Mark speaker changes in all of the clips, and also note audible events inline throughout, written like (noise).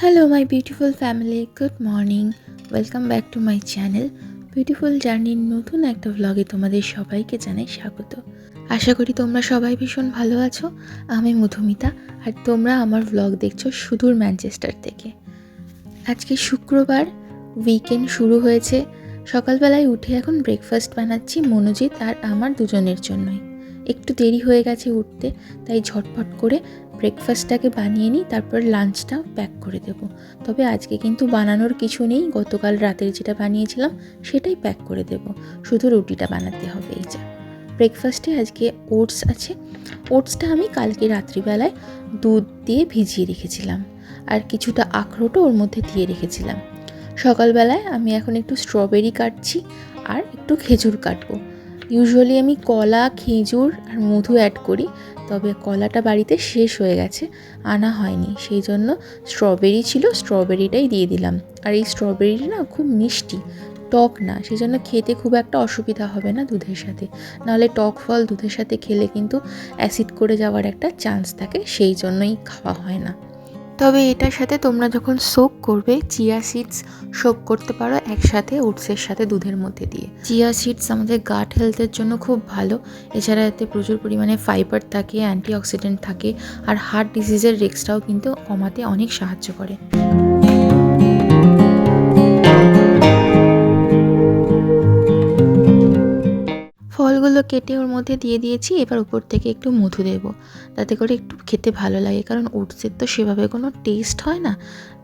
Speaker 1: Hello my beautiful family good morning welcome back to my channel beautiful জার্নির নতুন একটা ভ্লগে তোমাদের সবাইকে জানাই স্বাগত। আশা করি তোমরা সবাই ভীষণ ভালো আছো। আমি মধুমিতা আর তোমরা আমার ভ্লগ দেখছ সুদূর ম্যানচেস্টার থেকে। আজকে শুক্রবার উইকেন্ড শুরু হয়েছে। সকালবেলায় উঠে এখন ব্রেকফাস্ট বানাচ্ছি মনোজিৎ আর আমার দুজনের জন্যই। একটু দেরি হয়ে গেছে উঠতে, তাই ঝটপট করে ব্রেকফাস্টটাকে বানিয়ে নিই, তারপর লাঞ্চটা প্যাক করে দেব। তবে আজকে কিন্তু বানানোর কিছু নেই, গতকাল রাতের যেটা বানিয়েছিলাম সেটাই প্যাক করে দেব। শুধু রুটিটা বানাতে হবে এই যা। ব্রেকফাস্টে আজকে ওটস আছে। ওটসটা আমি কালকে রাত্রিবেলায় দুধ দিয়ে ভিজিয়ে রেখেছিলাম। আর কিছুটা আখরোটও ওর মধ্যে দিয়ে রেখেছিলাম। সকালবেলায় আমি এখন একটু স্ট্রবেরি কাটছি আর একটু খেজুর কাটবো। ইউজুয়ালি আমি কলা, খেজুর আর মধু অ্যাড করি, তবে কলাটা বাড়িতে শেষ হয়ে গেছে, আনা হয়নি। সেই জন্য স্ট্রবেরি ছিল স্ট্রবেরিটাই দিয়ে দিলাম। আর এই স্ট্রবেরিটা না খুব মিষ্টি, টক না, সেই জন্য খেতে খুব একটা অসুবিধা হবে না দুধের সাথে। নাহলে টক ফল দুধের সাথে খেলে কিন্তু অ্যাসিড করে যাওয়ার একটা চান্স থাকে, সেই জন্যই খাওয়া হয় না। তবে এটার সাথে তোমরা যখন সোক করবে চিয়া সিডস সোক করতে পারো একসাথে ওটসের সাথে দুধের মধ্যে দিয়ে। চিয়া সিডস আমাদের গাট হেলথের জন্য খুব ভালো। এছাড়া এতে প্রচুর পরিমাণে ফাইবার থাকে অ্যান্টিঅক্সিডেন্ট থাকে, আর হার্ট ডিজিজের রিস্কটাও কিন্তু কমাতে অনেক সাহায্য করে। ফলগুলো কেটে ওর মধ্যে দিয়ে দিয়েছি, এবার উপর থেকে একটু মধু দেব। তাতে করে একটু খেতে ভালো লাগে, কারণ ওটসের তো সেভাবে কোনো টেস্ট হয় না।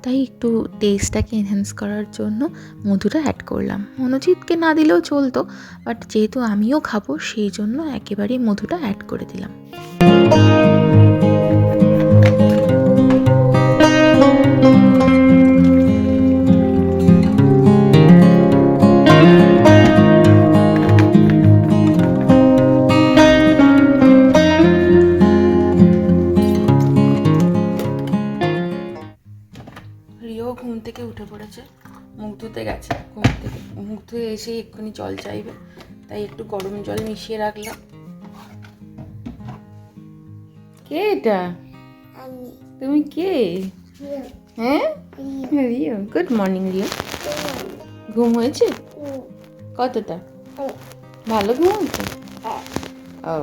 Speaker 1: তাই একটু টেস্টটাকে এনহ্যান্স করার জন্য মধুটা অ্যাড করলাম। মনোজিৎকে না দিলেও চলতো বাট যেহেতু আমিও খাব, সেই জন্য একেবারেই মধুটা অ্যাড করে দিলাম।
Speaker 2: থেকে মুখ ধুতে গেছে ঘুম থেকে। মুখ ধুয়ে এসে এক্ষুনি জল চাইবে তাই একটু গরম জল মিশিয়ে রাখলাম। কে এটা? তুমি কে? হ্যাঁ?
Speaker 3: রিও
Speaker 2: গুড মর্নিং রিও ঘুম হয়েছে? কতটা? ভালো ঘুম হয়েছে ও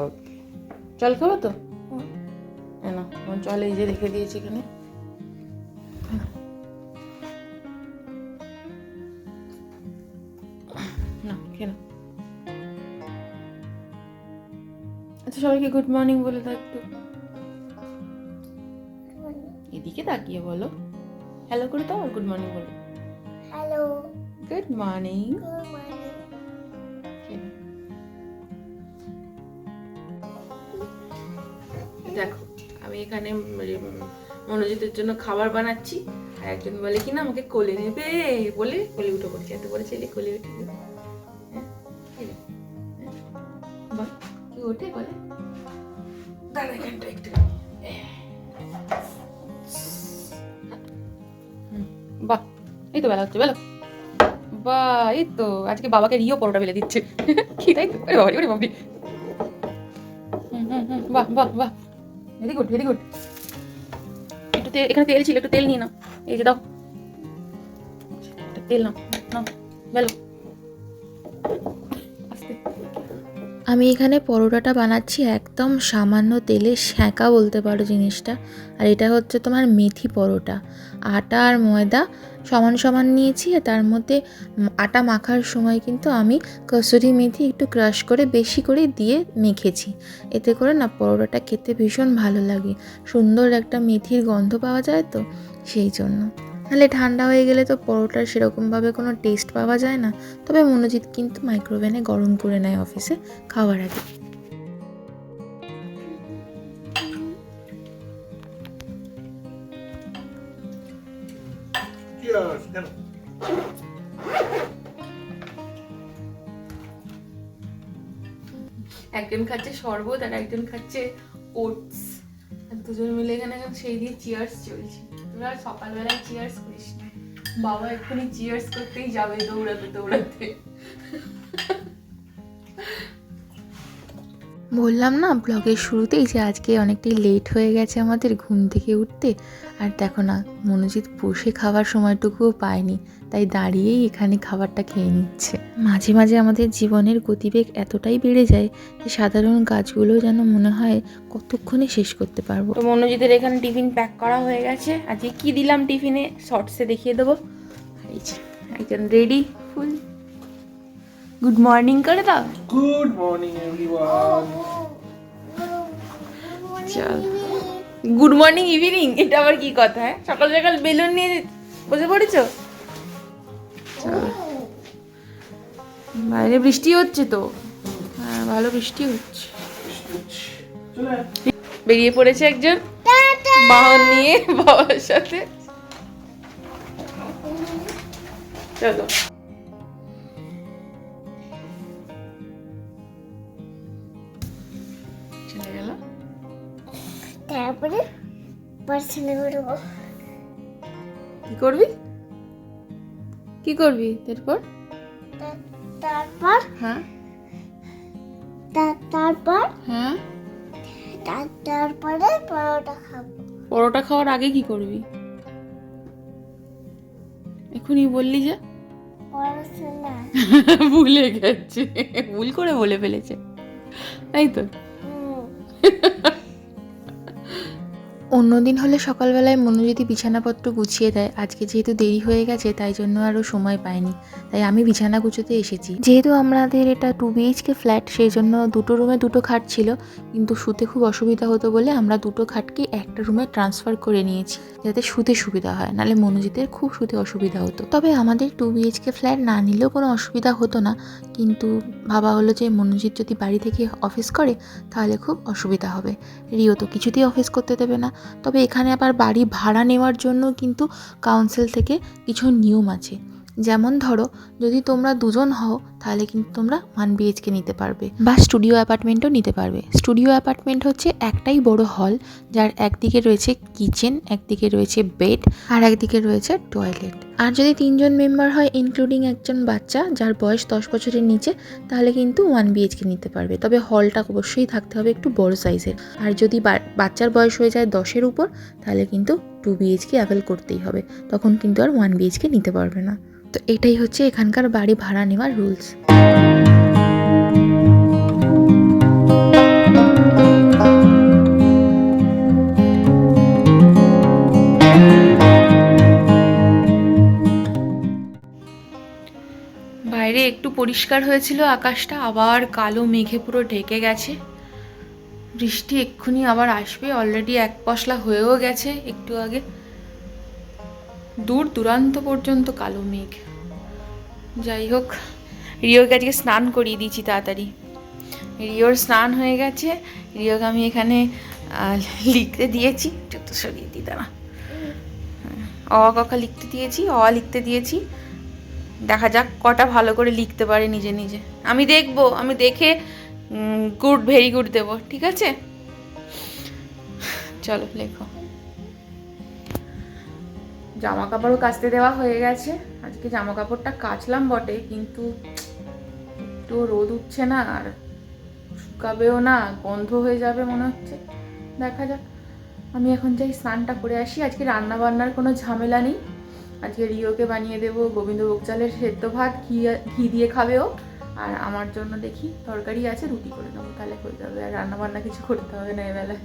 Speaker 2: জল খাব তো? না জল এই যে রেখে দিয়েছি এখানে। সবাইকে গুড মর্নিং বলে দাও একটু। এদিকে তাকিয়ে বলো। হ্যালো করে দাও আর গুড মর্নিং বলো
Speaker 3: হ্যালো
Speaker 2: গুড মর্নিং দেখো আমি এখানে উম মনোজিতের জন্য খাবার বানাচ্ছি। আর একজন বলে কি না আমাকে কোলে নেবে? বলে কোলে উঠে পড়ছে এত বড় ছেলে কোলে উঠে বাহ, এই তো বেলা হচ্ছে, বেলা। বাহ এই তো, আজকে বাবাকে রিও পরোটা বেলে দিচ্ছে। (laughs) কি তাই তো? আরে বাবা ওরে বাবা বাহ বাহ বাহ। ভেরি গুড ভেরি গুড একটু তেল এখানে তেল ছিল, একটু তেল নিয়ে নাও। এই যে দাও। তেল নাও নাও, বেলো।
Speaker 1: আমি এখানে পরোটাটা বানাচ্ছি একদম সামান্য তেলে শ্যাঁকা বলতে পারো জিনিসটা। আর এটা হচ্ছে তোমার মেথি পরোটা। আটা আর ময়দা সমান সমান নিয়েছি আর তার মধ্যে আটা মাখার সময় কিন্তু আমি কসুরি মেথি একটু ক্রাশ করে বেশি করে দিয়ে মেখেছি। এতে করে না পরোটাটা খেতে ভীষণ ভালো লাগে। সুন্দর একটা মেথির গন্ধ পাওয়া যায় তো সেই জন্য। নাহলে ঠান্ডা হয়ে গেলে তো পরোটার সেরকমভাবে কোনো টেস্ট পাওয়া যায় না। তবে মনোজিৎ কিন্তু মাইক্রোওভেনে গরম করে নেয় অফিসে খাওয়ার আগে।
Speaker 2: একজন খাচ্ছে শরবত আর একজন খাচ্ছে ওটস আর দুজন মিলে এখানে সেই দিয়ে চিয়ার্স চলছে। আর সকালবেলায় চিয়ার্স করিস বাবা এক্ষুনি চিয়ার্স করতেই যাবে দৌড়াতে দৌড়াতে।
Speaker 1: বললাম না, ব্লগের শুরুতেই যে আজকে অনেকটাই লেট হয়ে গেছে আমাদের ঘুম থেকে উঠতে। আর দেখো না, মনোজিৎ বসে খাওয়ার সময়টুকুও পায়নি, তাই দাঁড়িয়েই এখানে খাবারটা খেয়ে নিচ্ছে। মাঝে মাঝে আমাদের জীবনের গতিবেগ এতটাই বেড়ে যায় যে সাধারণ কাজগুলো যেন মনে হয় কতক্ষণে শেষ করতে পারব।
Speaker 2: মনোজিতের এখানে টিফিন প্যাক করা হয়ে গেছে। আজকে কি দিলাম টিফিনে? শর্টসে দেখিয়ে দেবো। একজন রেডি ফুল গুড মর্নিং করে দাও
Speaker 4: Good morning, everyone.
Speaker 2: চল গুড মর্নিং ইভিনিং এটা আবার কি কথা হ্যাঁ? সকাল সকাল বেলুন নিয়ে বসে পড়েছো? বাইরে বৃষ্টি হচ্ছে তো। হ্যাঁ ভালো বৃষ্টি হচ্ছে। বেরিয়ে পড়েছে একজন। বাহন নিয়ে বাবার সাথে। চলে।
Speaker 3: করব
Speaker 2: কি করবি? কি করবি তারপর?
Speaker 3: তারপর?
Speaker 2: হ্যাঁ।
Speaker 3: তারপর?
Speaker 2: হ্যাঁ।
Speaker 3: তারপরে পরোটা খাব।
Speaker 2: পরোটা খাওয়ার আগে কি করবি? এখনই বললি যে। (laughs) ভুলে গেছে। ভুল করে বলে ফেলেছে। তাই তো। (laughs)
Speaker 1: অন্যদিন হলে সকালবেলায় মনু যদি বিছানাপত্র গুছিয়ে দেয়। আজকে যেহেতু দেরি হয়ে গেছে, তাই জন্য আরও সময় পাইনি। তাই আমি বিছানা গুছোতে এসেছি। যেহেতু আমাদের এটা টু বিএইচকে ফ্ল্যাট সেই জন্য দুটো রুমে দুটো খাট ছিল। কিন্তু শুতে খুব অসুবিধা হতো বলে আমরা দুটো খাটকে একটা রুমে ট্রান্সফার করে নিয়েছি, যাতে শুতে সুবিধা হয়। নাহলে মনোজিতের খুব শুতে অসুবিধা হতো। তবে আমাদের টু বিএইচকে ফ্ল্যাট না নিলেও কোনো অসুবিধা হতো না। কিন্তু ভাবা হলো যে মনোজিৎ যদি বাড়ি থেকে অফিস করে, তাহলে খুব অসুবিধা হবে। রিও তো কিছুতেই অফিস করতে দেবে না। তবে এখানে আবার বাড়ি ভাড়া নেওয়ার জন্য কিন্তু কাউন্সিল থেকে কিছু নিয়ম আছে। যেমন ধরো, যদি তোমরা দুজন হও তাহলে কিন্তু তোমরা ওয়ান বিএইচকে নিতে পারবে। বা স্টুডিও অ্যাপার্টমেন্টও নিতে পারবে। স্টুডিও অ্যাপার্টমেন্ট হচ্ছে একটাই বড় হল যার একদিকে রয়েছে কিচেন একদিকে রয়েছে বেড আর একদিকে রয়েছে টয়লেট আর যদি তিনজন মেম্বার হয় ইনক্লুডিং একজন বাচ্চা, যার বয়স দশ বছরের নিচে, তাহলে কিন্তু ওয়ান বিএইচকে নিতে পারবে। তবে হলটা অবশ্যই থাকতে হবে একটু বড় সাইজের আর যদি বাচ্চার বয়স হয়ে যায় দশের উপর, তাহলে কিন্তু টু বিএইচকে অ্যাভেল করতেই হবে। তখন কিন্তু আর ওয়ান বিএইচকে নিতে পারবে না। তো এটাই হচ্ছে এখানকার বাড়ি ভাড়া নেওয়ার রুলস
Speaker 2: বাইরে একটু পরিষ্কার হয়েছিল আকাশটা, আবার কালো মেঘে পুরো ঢেকে গেছে। বৃষ্টি এক্ষুনি আবার আসবে অলরেডি এক পশলা হয়েও গেছে একটু আগে। দূর দূরান্ত পর্যন্ত কালো মেঘ। যাই হোক রিওকে আজকে স্নান করিয়ে দিয়েছি তাড়াতাড়ি। রিওর স্নান হয়ে গেছে রিওকে আমি এখানে লিখতে দিয়েছি। যত সরিয়ে দিই, দাঁড়া। অ কথা লিখতে দিয়েছি অ লিখতে দিয়েছি। দেখা যাক কটা ভালো করে লিখতে পারে নিজে নিজে। আমি দেখব, আমি দেখে গুড, ভেরি গুড দেব, ঠিক আছে? চলো, লেখো। জামা কাপড়ও কাচতে দেওয়া হয়ে গেছে। আজকে জামা কাপড়টা কাচলাম বটে, কিন্তু একটু রোদ উঠছে না আর শুকাবেও না, গন্ধ হয়ে যাবে মনে হচ্ছে। দেখা যাক। আমি এখন যাই স্নানটা করে আসি। আজকে রান্না বান্নার কোনো ঝামেলা নেই। আজকে রিওকে বানিয়ে দেবো গোবিন্দভোগ চালের সেদ্ধ ভাত, ঘি ঘি দিয়ে খাবে ও। আর আমার জন্য দেখি তরকারি আছে, রুটি করে নেব, তাহলে হয়ে যাবে। আর রান্না বান্না কিছু করতে হবে না এবেলায়।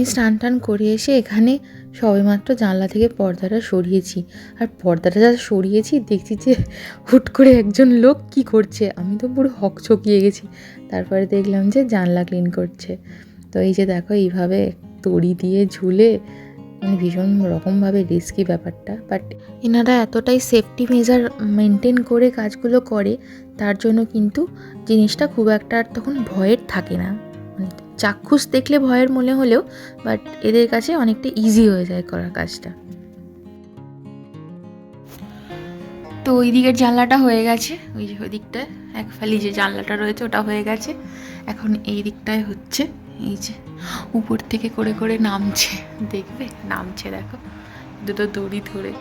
Speaker 1: আমি স্নান টান করে এসে এখানে সবেমাত্র জানলা থেকে পর্দাটা সরিয়েছি। আর পর্দাটা যা সরিয়েছি, দেখছি যে হুট করে একজন লোক কি করছে। আমি তো পুরো হক হকচকিয়ে গেছি। তারপরে দেখলাম যে জানলা ক্লিন করছে। তো এই যে দেখো, এইভাবে দড়ি দিয়ে ঝুলে মানে ভীষণ রকমভাবে রিস্কি ব্যাপারটা। বাট এনারা এতটাই সেফটি মেজার মেনটেন করে কাজগুলো করে, তার জন্য কিন্তু জিনিসটা খুব একটা তখন ভয়ের থাকে না। মানে
Speaker 2: চাক্ষুষ দেখলে ভয়ের মনে হলেও বাট এদের কাছে অনেকটা ইজি হয়ে যায় করার কাজটা। তো ওই দিকের জানলাটা হয়ে গেছে, ওই যে ওই দিকটায় এক ফালি যে জানলাটা রয়েছে ওটা হয়ে গেছে। এখন এই দিকটায় হচ্ছে, এই যে উপর থেকে করে করে নামছে, দেখবে? নামছে দেখো, দুটো দড়ি ধরে।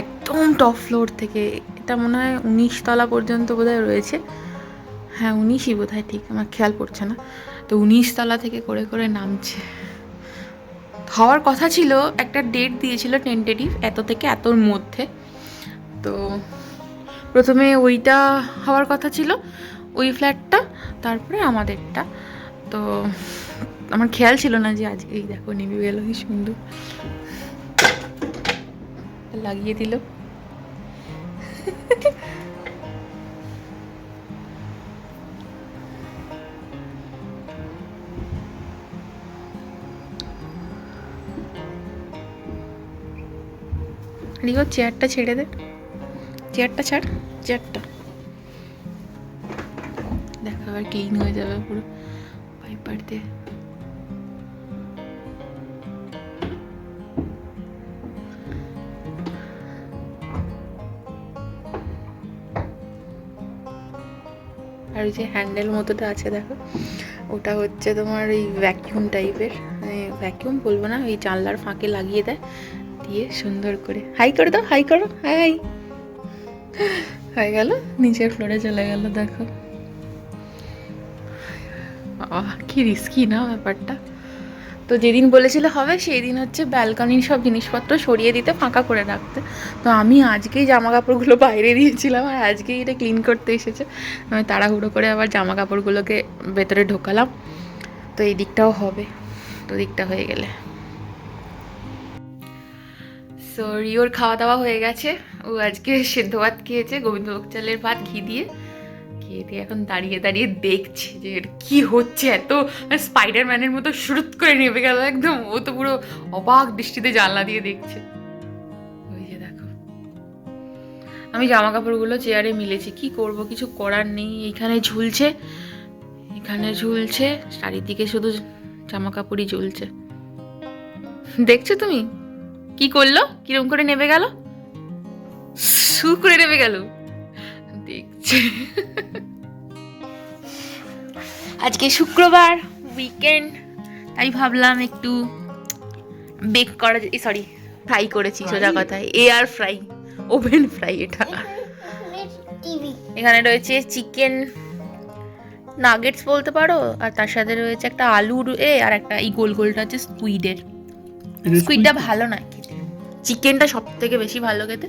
Speaker 2: একদম টপ ফ্লোর থেকে, এটা মনে হয় উনিশ তলা পর্যন্ত বোধহয় রয়েছে। হ্যাঁ উনিশই বোধ হয় ঠিক, আমার খেয়াল পড়ছে না। তো উনিশ তলা থেকে করে করে নামছে। হওয়ার কথা ছিল, একটা ডেট দিয়েছিল টেন্টেটিভ এত থেকে এতর মধ্যে। তো প্রথমে ওইটা হওয়ার কথা ছিল, ওই ফ্ল্যাটটা তারপরে আমাদেরটা। তো আমার খেয়াল ছিল না যে আজকে এই দেখো নিবি গেল কি সুন্দর। লাগিয়ে দিল। রিও চেয়ারটা ছেড়ে দে। চেয়ারটা ছাড় চেয়ারটা দেখো আবার ক্লিন হয়ে যাবে পুরো। পাইপার দিয়ে আর ওই যে হ্যান্ডেল মতোটা আছে, দেখো। ওটা হচ্ছে তোমার এই ভ্যাকিউম টাইপের ভ্যাকিউম বলব না, ওই জানলার ফাঁকে লাগিয়ে দেয়। দিয়ে সুন্দর করে, হাই করে দাও, হাই করো, হাই। হয়ে গেল, নিচের ফ্লোরে চলে গেল, দেখো। কি রিস্কি না ব্যাপারটা। তো যেদিন বলেছিল হবে সেই দিন হচ্ছে ব্যালকনির সব জিনিসপত্র সরিয়ে দিতে, ফাঁকা করে রাখতে। তো আমি আজকেই জামা কাপড়গুলো বাইরে দিয়েছিলাম, আর আজকেই এটা ক্লিন করতে এসেছে। আমি তাড়াহুড়ো করে আবার জামা কাপড়গুলোকে ভেতরে ঢোকালাম। তো এই দিকটাও হবে, তো দিকটা হয়ে গেলে। সো রিওর খাওয়া দাওয়া হয়ে গেছে। ও আজকে সেদ্ধ ভাত খেয়েছে, গোবিন্দভোগ চালের ভাত, ঘি দিয়ে। খেয়ে দিয়ে এখন দাঁড়িয়ে দাঁড়িয়ে দেখছে যে কি হচ্ছে। এত স্পাইডারম্যানের মতো শুরুত করে নেমে গেল একদম। ও তো পুরো অবাক দৃষ্টিতে জানলা দিয়ে দেখছে। দেখো। আমি জামা কাপড়গুলো চেয়ারে মিলেছি। কি করব? কিছু করার নেই। এইখানে ঝুলছে। এখানে ঝুলছে। চারিদিকে শুধু জামা কাপড়ই ঝুলছে। দেখছ তুমি? কি করল? কিরম করে নেমে গেল? সু করে নেমে গেল। দেখছে। আজকে শুক্রবার উইকেন্ড তাই ভাবলাম একটু বেক করা সরি ফ্রাই করেছি সোজা কথায়। এয়ার ফ্রাই ওভেন ফ্রাই এটা। এখানে রয়েছে চিকেন নাগেটস বলতে পারো আর তার সাথে রয়েছে একটা আলুর এ আর একটা এই গোল গোলটা হচ্ছে স্কুইডের স্কুইডটা ভালো না চিকেনটা সব থেকে বেশি ভালো খেতে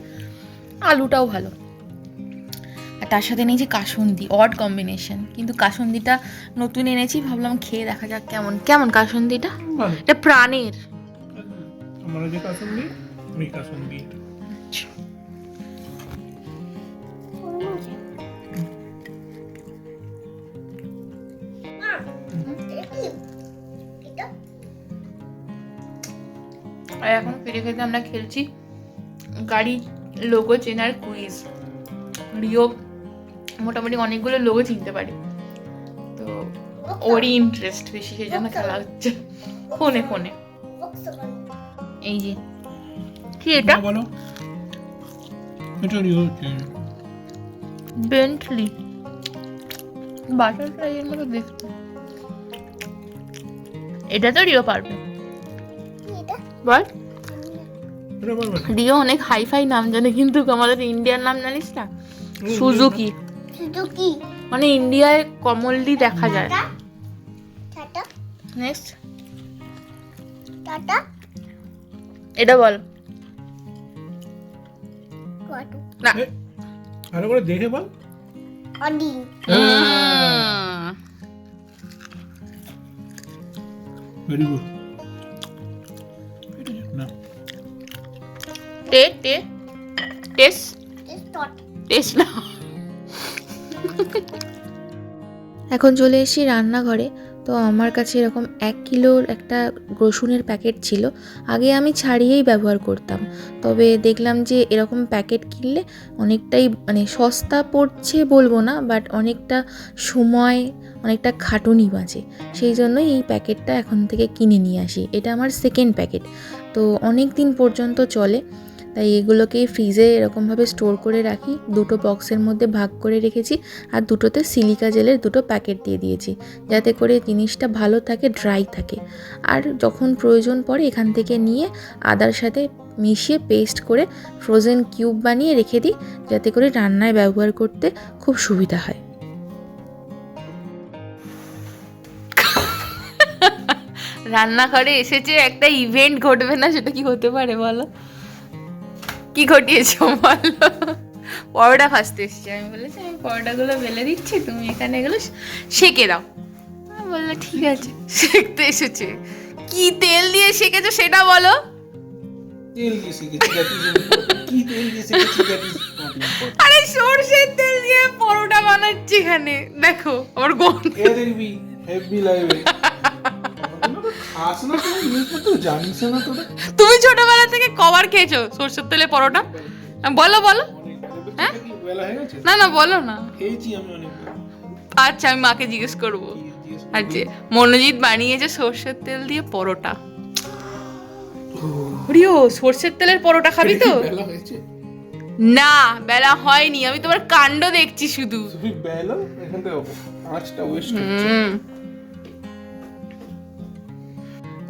Speaker 2: আলুটাও ভালো। আর তার সাথে নিয়েছি কাসুন্দি অড কম্বিনেশন কিন্তু কাসুন্দিটা নতুন এনেছি ভাবলাম খেয়ে দেখা যাক কেমন কেমন কাসুন্দিটা? এটা প্রাণের।
Speaker 4: আমার যে কাসুন্দি আমি কাসুন্দি।
Speaker 2: আর এখন ফিরে খেতে আমরা খেলছি গাড়ি লোগো চেনার কুইজ রিও মোটামুটি অনেকগুলো লোগো চিনতে পারে। তো ওরই ইন্টারেস্ট বেশি সেই জন্য খেলা হচ্ছে। ফোনে ফোনে। এই যে। কি এটা?
Speaker 4: বলো এটা রিও
Speaker 2: বেন্টলি বাটারফ্লাইয়ের মতো দেখতে। এটা তো রিও পারবে। বল। রিও অনেক হাইফাই নাম জানে কিন্তু আমাদের ইন্ডিয়ার নাম জানিস না? সুজুকি।
Speaker 3: শুধু কি
Speaker 2: মানে ইন্ডিয়ায় কমনলি দেখা যায়।
Speaker 3: টাটা।
Speaker 2: Next
Speaker 3: tata.
Speaker 2: এটা বল। না।
Speaker 4: করে দেখে বল।
Speaker 3: অডি।
Speaker 4: ভেরি গুড
Speaker 2: টে টে টেস? টেস না। এখন চলে এসি রান্নাঘরে।
Speaker 1: তো আমার কাছে এরকম এক কিলোর একটা রসুনের প্যাকেট ছিল। আগে আমি ছাড়িয়েই ব্যবহার করতাম। তবে দেখলাম যে এরকম প্যাকেট কিনলে অনেকটাই মানে সস্তা পড়ছে বলব না বাট অনেকটা সময় অনেকটা খাটুনি বাঁচে সেই জন্যই এই প্যাকেটটা এখন থেকে কিনে নিয়ে আসি। এটা আমার সেকেন্ড প্যাকেট তো অনেক দিন পর্যন্ত চলে। তাই এগুলোকে ফ্রিজে এরকমভাবে স্টোর করে রাখি। দুটো বক্সের মধ্যে ভাগ করে রেখেছি আর দুটোতে সিলিকা জেলের দুটো প্যাকেট দিয়ে দিয়েছি, যাতে করে জিনিসটা ভালো থাকে ড্রাই থাকে। আর যখন প্রয়োজন পড়ে এখান থেকে নিয়ে আদার সাথে মিশিয়ে পেস্ট করে ফ্রোজেন কিউব বানিয়ে রেখে দিই, যাতে করে রান্নায় ব্যবহার করতে খুব সুবিধা হয়।
Speaker 2: রান্নাঘরে এসেছে একটা ইভেন্ট ঘটবে না, সেটা কি হতে পারে বলো? কি ঘটিয়েছো বলো? পরোটা ভাজতে এসেছি। আমি বলেছি আমি পরোটাগুলো বেলে দিচ্ছি তুমি এখানে এগুলো সেকে দাও। আমি বলল ঠিক আছে। সেকতে এসেছে। কি তেল দিয়ে সেকেছো সেটা বলো. আরে সর্ষের তেল দিয়ে পরোটা বানাচ্ছি এখানে। দেখো আমার
Speaker 4: এ হেভি লাগবে
Speaker 2: তুমি ছোটবেলা থেকে কবার খেয়েছো সর্ষের তেলে পরোটা? বলো বলো। হ্যাঁ? না না বলো না। আচ্ছা আমি মাকে জিজ্ঞেস করব। আচ্ছা মনোজিৎ বানিয়েছে সর্ষের তেল দিয়ে পরোটা। রিও সর্ষের তেলের পরোটা খাবি তো? না বেলা হয়নি। আমি তোমার কাণ্ড দেখছি শুধু।
Speaker 4: বেলা? এখান থেকে পাঁচটা ওয়েস্ট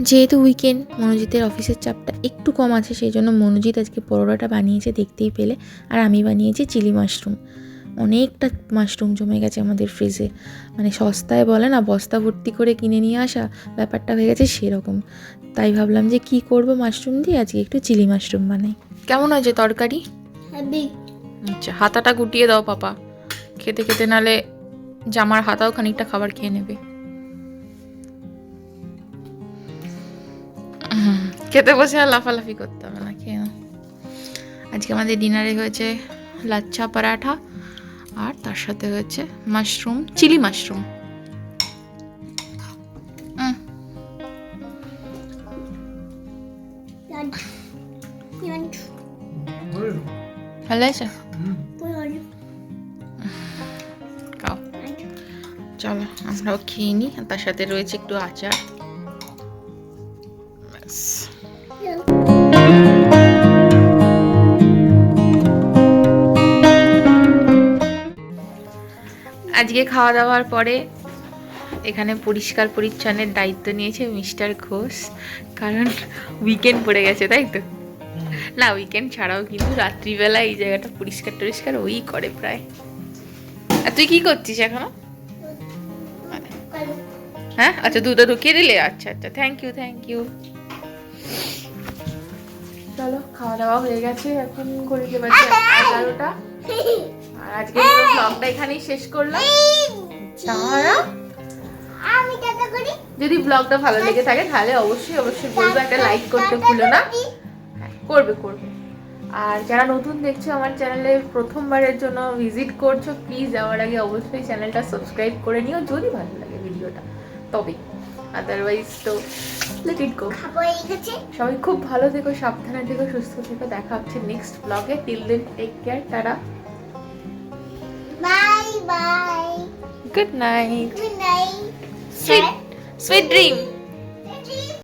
Speaker 1: যেহেতু উইকেন্ড মনোজিতের অফিসের চাপটা একটু কম আছে সেই জন্য মনোজিৎ আজকে পরোটাটা বানিয়েছে দেখতেই পেলে। আর আমি বানিয়েছি চিলি মাশরুম। অনেকটা মাশরুম জমে গেছে আমাদের ফ্রিজে মানে সস্তায় বলে না বস্তা ভর্তি করে কিনে নিয়ে আসা ব্যাপারটা হয়ে গেছে সেরকম। তাই ভাবলাম যে কি করব মাশরুম দিয়ে? আজকে একটু চিলি মাশরুম বানাই। কেমন হয়েছে তরকারি?
Speaker 2: আচ্ছা হাতাটা গুটিয়ে দাও পাপা। খেতে খেতে নালে জামার হাতাও খানিকটা খাবার খেয়ে নেবে। খেতে বসে আর লাফালাফি করতে হবে না, খেয়ে আজকে আমাদের ডিনারে হয়েছে লাচ্ছা পরাঠা আর তার সাথে হয়েছে মাশরুম চিলি মাশরুম ভালো চলো, আমরাও খেয়ে নিই তার সাথে রয়েছে একটু আচার। আজকে খাওয়া দাওয়ার পরে এখানে পরিষ্কার পরিচ্ছন্নের দায়িত্ব নিয়েছে মিস্টার ঘোষ কারণ উইকেন্ড পড়ে গেছে তাই তো? না উইকেন্ড ছাড়াও কিন্তু রাত্রিবেলা এই জায়গাটা পরিষ্কার টরিষ্কার ওই করে প্রায়। আর তুই কি করছিস এখনও? হ্যাঁ আচ্ছা দুধটা ঢুকিয়ে দিলে? আচ্ছা আচ্ছা থ্যাংক ইউ থ্যাংক ইউ চলো খাওয়া দাওয়া হয়ে গেছে এখন করে বাজে এগারোটা। (laughs) আর আজকে ব্লগটা এখানেই শেষ করলাম। তারা যদি ব্লগটা ভালো লেগে থাকে তাহলে অবশ্যই অবশ্যই বলব একটা লাইক করতে ভুলো না। করবে করবে। আর যারা নতুন দেখছ আমার চ্যানেলে প্রথমবারের জন্য ভিজিট করছ প্লিজ যাওয়ার আগে অবশ্যই চ্যানেলটা সাবস্ক্রাইব করে নিও যদি ভালো লাগে ভিডিওটা তবে। আদারওয়াইজ তো লেট ইট গো সবাই খুব ভালো থেকো সাবধানে থেকো সুস্থ থেকো। দেখা হচ্ছে নেক্সট ব্লগে টিল দেন টেক কেয়ার তারা
Speaker 3: Bye.
Speaker 2: Good night.
Speaker 3: Good night.
Speaker 2: Sweet, sweet dream.